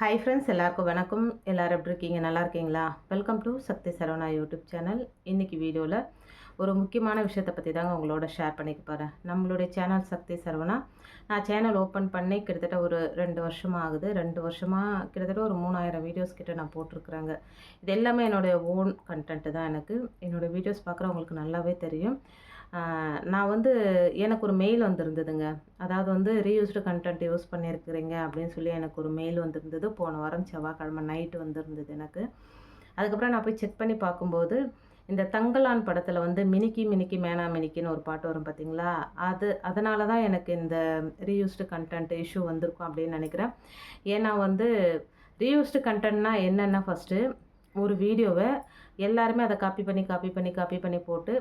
Hi friends எல்லாருக்கும் வணக்கம். எல்லோரும் எப்படி இருக்கீங்க? நல்லா இருக்கீங்களா? Welcome to Sakthi Saravana YouTube channel இன்றைக்கி வீடியோவில் ஒரு முக்கியமான விஷயத்தை பற்றி தாங்க உங்களோட ஷேர் பண்ணிக்க போகிறேன் நம்மளுடைய சேனல் சக்தி சரவணா நான் சேனல் ஓப்பன் பண்ணி கிட்டத்தட்ட ஒரு ரெண்டு வருஷமாக ஆகுது. ரெண்டு வருஷமாக கிட்டத்தட்ட ஒரு மூணாயிரம் வீடியோஸ் கிட்ட நான் போட்டிருக்குறேங்க. இது எல்லாமே என்னுடைய ஓன் கண்டென்ட்டு தான் எனக்கு. என்னோடய வீடியோஸ் பார்க்குறவங்களுக்கு நல்லாவே தெரியும். நான் வந்து எனக்கு ஒரு மெயில் வந்திருந்ததுங்க. அதாவது வந்து ரீயூஸ்டு கண்டென்ட் யூஸ் பண்ணியிருக்கிறீங்க அப்படின்னு சொல்லி எனக்கு ஒரு மெயில் வந்திருந்தது. போன வாரம் செவ்வாய்க்கிழமை நைட்டு வந்திருந்தது எனக்கு. அதுக்கப்புறம் நான் போய் செக் பண்ணி பார்க்கும்போது இந்த தங்கலான் படத்தில் வந்து மினிக்கி மினிக்கி மேனா மினிக்கின்னு ஒரு பாட்டு வரும் பார்த்தீங்களா அது அதனால தான் எனக்கு இந்த ரீயூஸ்டு கண்டென்ட் இஷ்யூ வந்திருக்கும் அப்படின்னு நினைக்கிறேன். ஏன்னா வந்து ரீயூஸ்டு கண்டென்ட்னா என்னென்னா ஃபஸ்ட்டு ஒரு வீடியோவை எல்லாருமே அதை காப்பி பண்ணி காப்பி பண்ணி காப்பி பண்ணி போட்டு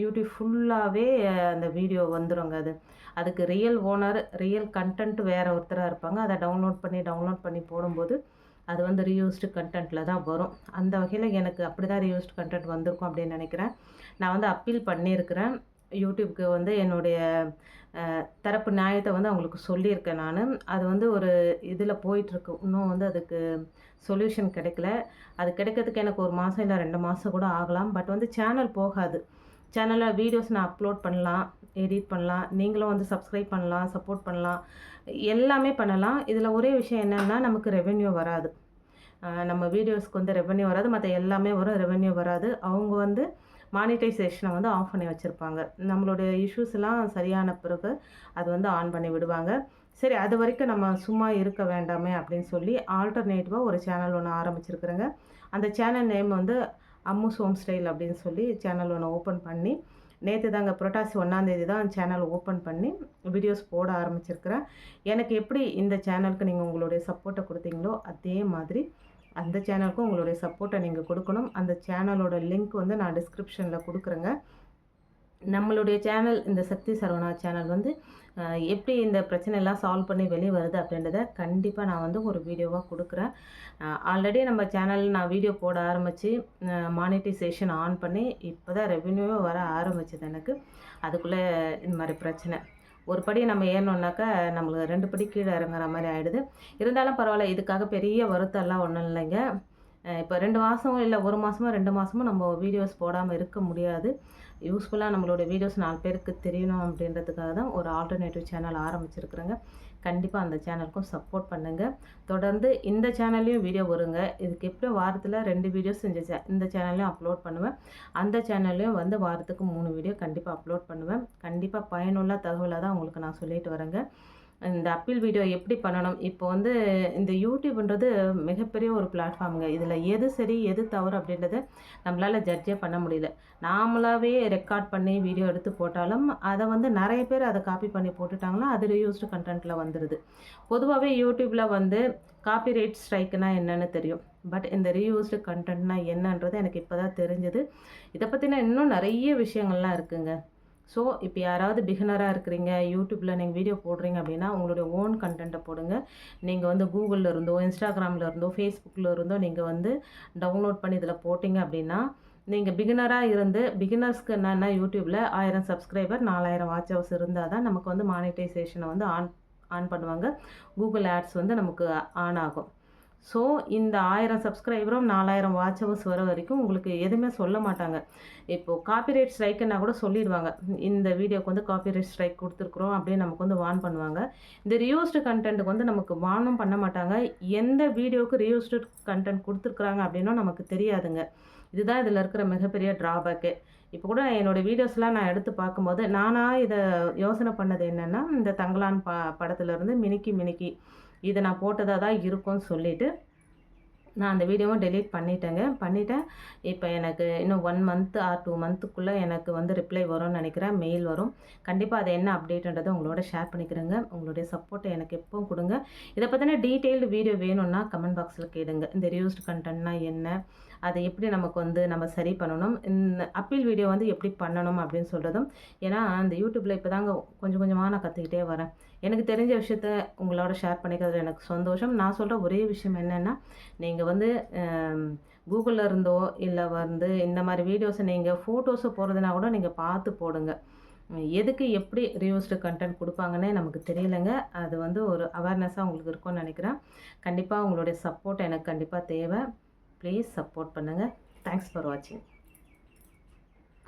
யூடியூப் ஃபுல்லாகவே அந்த வீடியோ வந்துருங்க அது. அதுக்கு ரியல் ஓனர் ரியல் கண்டென்ட் வேறு ஒருத்தராக இருப்பாங்க. அதை டவுன்லோட் பண்ணி டவுன்லோட் பண்ணி போடும்போது அது வந்து ரீயூஸ்டு கண்டென்ட்டில் தான் வரும். அந்த வகையில் எனக்கு அப்படி தான் ரீயூஸ்டு கண்டென்ட் வந்திருக்கும் அப்படின்னு நினைக்கிறேன். நான் வந்து அப்பீல் பண்ணியிருக்கிறேன். யூடியூப்க்கு வந்து என்னுடைய தரப்பு நியாயத்தை வந்து அவங்களுக்கு சொல்லியிருக்கேன் நான். அது வந்து ஒரு இதில் போயிட்டுருக்கு. இன்னும் வந்து அதுக்கு சொல்யூஷன் கிடைக்கல. அது கிடைக்கிறதுக்கு எனக்கு ஒரு மாதம் இல்லை ரெண்டு மாதம் கூட ஆகலாம். பட் வந்து சேனல் போகாது. சேனலில் வீடியோஸ் நான் அப்லோட் பண்ணலாம் எடிட் பண்ணலாம் நீங்களும் வந்து சப்ஸ்கிரைப் பண்ணலாம் சப்போர்ட் பண்ணலாம் எல்லாமே பண்ணலாம். இதில் ஒரே விஷயம் என்னென்னா நமக்கு ரெவென்யூ வராது. நம்ம வீடியோஸ்க்கு வந்து ரெவென்யூ வராது. மற்ற எல்லாமே வரும் ரெவென்யூ வராது. அவங்க வந்து மானிட்டைசேஷனை வந்து ஆஃப் பண்ணி வச்சுருப்பாங்க. நம்மளுடைய இஷ்யூஸ் எல்லாம் சரியான பிறகு அது வந்து ஆன் பண்ணி விடுவாங்க. சரி அது வரைக்கும் நம்ம சும்மா இருக்க வேண்டாமே அப்படின்னு சொல்லி ஆல்டர்னேட்டிவாக ஒரு சேனல் ஒன்று ஆரம்பிச்சிருக்கிறேங்க. அந்த சேனல் நேம் வந்து அம்முஸ் ஹோம் ஸ்டைல் அப்படின்னு சொல்லி சேனல் ஒன்று ஓப்பன் பண்ணி நேற்று தாங்க புரட்டாசி ஒன்றாந்தேதி தான் சேனல் ஓப்பன் பண்ணி வீடியோஸ் போட ஆரம்பிச்சிருக்கிறேன். எனக்கு எப்படி இந்த சேனலுக்கு நீங்கள் உங்களுடைய சப்போர்ட்டை கொடுத்தீங்களோ அதே மாதிரி அந்த சேனலுக்கும் உங்களுடைய சப்போர்ட்டை நீங்கள் கொடுக்கணும். அந்த சேனலோட லிங்க் வந்து நான் டிஸ்கிரிப்ஷனில் கொடுக்குறேங்க. நம்மளுடைய சேனல் இந்த சக்தி சரவணா சேனல் வந்து எப்படி இந்த பிரச்சனைலாம் சால்வ் பண்ணி வெளியே வருது அப்படின்றத கண்டிப்பாக நான் வந்து ஒரு வீடியோவாக கொடுக்குறேன். ஆல்ரெடி நம்ம சேனல் நான் வீடியோ போட ஆரம்பித்து மானிட்டைசேஷன் ஆன் பண்ணி இப்போ தான் ரெவென்யூவே வர ஆரம்பிச்சது எனக்கு. அதுக்குள்ளே இந்த மாதிரி பிரச்சனை. ஒரு படி நம்ம ஏறணுன்னாக்கா நம்மளுக்கு ரெண்டு படி கீழே இறங்குற மாதிரி ஆகிடுது இருந்தாலும் பரவாயில்ல இதுக்காக பெரிய வருத்தம்லாம் ஒன்றும் இல்லைங்க. இப்போ ரெண்டு மாதம் இல்லை ஒரு மாதமோ ரெண்டு மாதமும் நம்ம வீடியோஸ் போடாமல் இருக்க முடியாது. யூஸ்ஃபுல்லாக நம்மளோட வீடியோஸ் நாலு பேருக்கு தெரியணும் அப்படின்றதுக்காக தான் ஒரு ஆல்டர்னேட்டிவ் சேனல் ஆரம்பிச்சிருக்கிறேங்க. கண்டிப்பாக அந்த சேனலுக்கும் சப்போர்ட் பண்ணுங்கள் தொடர்ந்து இந்த சேனல்லையும் வீடியோ வருங்க. இதுக்கு எப்படி வாரத்தில் ரெண்டு வீடியோஸ் இந்த சே இந்த சேனல்லையும் அப்லோட் பண்ணுவேன். அந்த சேனல்லையும் வந்து வாரத்துக்கு மூணு வீடியோ கண்டிப்பாக அப்லோட் பண்ணுவேன். கண்டிப்பாக பயனுள்ள தகவலை தான் உங்களுக்கு நான் சொல்லிட்டு வரேங்க. இந்த அப்பீல் வீடியோ எப்படி பண்ணணும்? இப்போ வந்து இந்த யூடியூப்ன்றது மிகப்பெரிய ஒரு பிளாட்ஃபார்முங்க இதில் எது சரி எது தவறு அப்படின்றத நம்மளால் ஜட்ஜே பண்ண முடியல. நாமளாகவே ரெக்கார்ட் பண்ணி வீடியோ எடுத்து போட்டாலும் அதை வந்து நிறைய பேர் அதை காப்பி பண்ணி போட்டுட்டாங்கன்னா அது ரீயூஸ்டு கண்டென்ட்டில் வந்துடுது பொதுவாகவே யூடியூப்பில் வந்து காப்பிரைட் ஸ்ட்ரைக்குனா என்னென்னு தெரியும். பட் இந்த ரீயூஸ்டு கண்டென்ட்னா என்னன்றது எனக்கு இப்போ தான் தெரிஞ்சது. இதை பற்றின இன்னும் நிறைய விஷயங்கள்லாம் இருக்குங்க. ஸோ இப்போ யாராவது பிகினராக இருக்கிறீங்க யூடியூப்பில் நீங்கள் வீடியோ போடுறீங்க அப்படின்னா உங்களுடைய ஓன் கண்டென்ட்டை போடுங்க. நீங்கள் வந்து கூகுளில் இருந்தோ இன்ஸ்டாகிராமில் இருந்தோ ஃபேஸ்புக்கில் இருந்தோ நீங்கள் வந்து டவுன்லோட் பண்ணி இதில் போட்டிங்க அப்படின்னா நீங்கள் பிகினராக இருந்து பிகினர்ஸ்க்கு என்னென்னா யூடியூப்பில் ஆயிரம் சப்ஸ்கிரைபர் நாலாயிரம் வாட்ச் ஹவர்ஸ் இருந்தால் தான் நமக்கு வந்து மானிட்டைசேஷனை வந்து ஆன் ஆன் பண்ணுவாங்க. கூகுள் ஆட்ஸ் வந்து நமக்கு ஆன் ஆகும். ஸோ இந்த ஆயிரம் சப்ஸ்கிரைபரும் நாலாயிரம் வாட்ச் ஹவர்ஸ் வர வரைக்கும் உங்களுக்கு எதுவுமே சொல்ல மாட்டாங்க. இப்போது காப்பிரைட் ஸ்ட்ரைக்குன்னா கூட சொல்லிடுவாங்க. இந்த வீடியோக்கு வந்து காப்பிரைட் ஸ்ட்ரைக் கொடுத்துருக்குறோம் அப்படின்னு நமக்கு வந்து வார்ன் பண்ணுவாங்க. இந்த ரியூஸ்டு கண்டென்ட்டுக்கு வந்து நமக்கு வார்னும் பண்ண மாட்டாங்க. எந்த வீடியோவுக்கு ரியூஸ்டு கண்டென்ட் கொடுத்துருக்குறாங்க அப்படின்னும் நமக்கு தெரியாதுங்க. இதுதான் இதில் இருக்கிற மிகப்பெரிய ட்ராபேக்கு இப்போ கூட என்னோடய வீடியோஸ்லாம் நான் எடுத்து பார்க்கும்போது நானாக இதை யோசனை பண்ணது என்னென்னா இந்த தங்கலான் ப படத்துலேருந்து மினிக்கி மினிக்கி இதை நான் போட்டதாக தான் இருக்கும்னு சொல்லிவிட்டு நான் அந்த வீடியோவும் டெலீட் பண்ணிட்டேங்க. பண்ணிவிட்டேன் இப்போ எனக்கு இன்னும் ஒன் மந்த் ஆர் டூ மந்த்துக்குள்ளே எனக்கு வந்து ரிப்ளை வரும்னு நினைக்கிறேன். மெயில் வரும். கண்டிப்பாக அது என்ன அப்டேட்ன்றதை உங்களோட ஷேர் பண்ணிக்கிறேங்க. உங்களுடைய சப்போர்ட்டை எனக்கு எப்பவும் கொடுங்க. இதை பற்றின டீட்டெயில்டு வீடியோ வேணும்னா கமெண்ட் பாக்ஸில் கேளுங்க. இந்த ரியூஸ்டு கண்டென்ட்னா என்ன? அதை எப்படி நமக்கு வந்து நம்ம சரி பண்ணணும்? இந்த அப்பீல் வீடியோ வந்து எப்படி பண்ணணும் அப்படின்னு சொல்கிறதும் ஏன்னா அந்த யூடியூப்பில் இப்போ தாங்க கொஞ்சம் கொஞ்சமாக நான் கற்றுக்கிட்டே வரேன். எனக்கு தெரிஞ்ச விஷயத்த உங்களோட ஷேர் பண்ணிக்கிறது எனக்கு சந்தோஷம். நான் சொல்கிற ஒரே விஷயம் என்னென்னா நீங்கள் வந்து கூகுளில் இருந்தோ இல்லை வந்து இந்த மாதிரி வீடியோஸை நீங்கள் ஃபோட்டோஸை போடுறதுனா கூட நீங்கள் பார்த்து போடுங்க. எதுக்கு எப்படி ரியூஸ்டு கண்டென்ட் கொடுப்பாங்கன்னே நமக்கு தெரியலைங்க. அது வந்து ஒரு அவேர்னஸாக உங்களுக்கு இருக்கும்னு நினைக்கிறேன். கண்டிப்பாக உங்களுடைய சப்போர்ட் எனக்கு கண்டிப்பாக தேவை. ப்ளீஸ் சப்போர்ட் பண்ணுங்கள் தேங்க்ஸ் ஃபார் வாட்சிங்